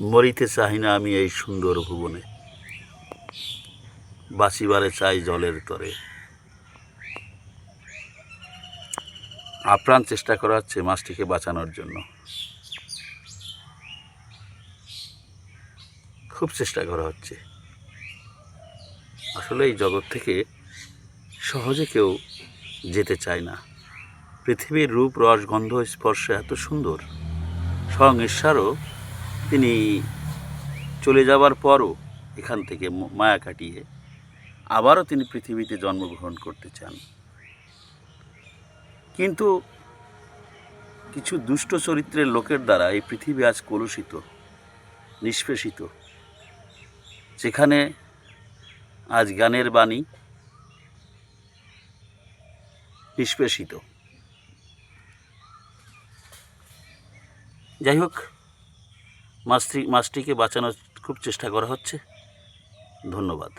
মরিতে চাই না আমি এই সুন্দর ভুবনে। বাঁচিবারে চাই জলের তরে। আপ্রাণ চেষ্টা করা হচ্ছে মাছটিকে বাঁচানোর জন্য। খুব চেষ্টা করা হচ্ছে। আসলে এই জগৎ থেকে সহজে কেউ যেতে চায় না। পৃথিবীর রূপ, রস, গন্ধ, স্পর্শ এত সুন্দর। স্বয়ং ঈশ্বরও তিনি চলে যাবার পরও এখান থেকে মায়া কাটিয়ে আবারও তিনি পৃথিবীতে জন্মগ্রহণ করতে চান। কিন্তু কিছু দুষ্ট চরিত্রের লোকের দ্বারা এই পৃথিবী আজ কলুষিত, নিষ্পেষিত। যেখানে আজ গানের বাণী নিষ্পেষিত। যাই হোক মাছটি মাছটিকে বাঁচানোর খুব চেষ্টা করা হচ্ছে। ধন্যবাদ।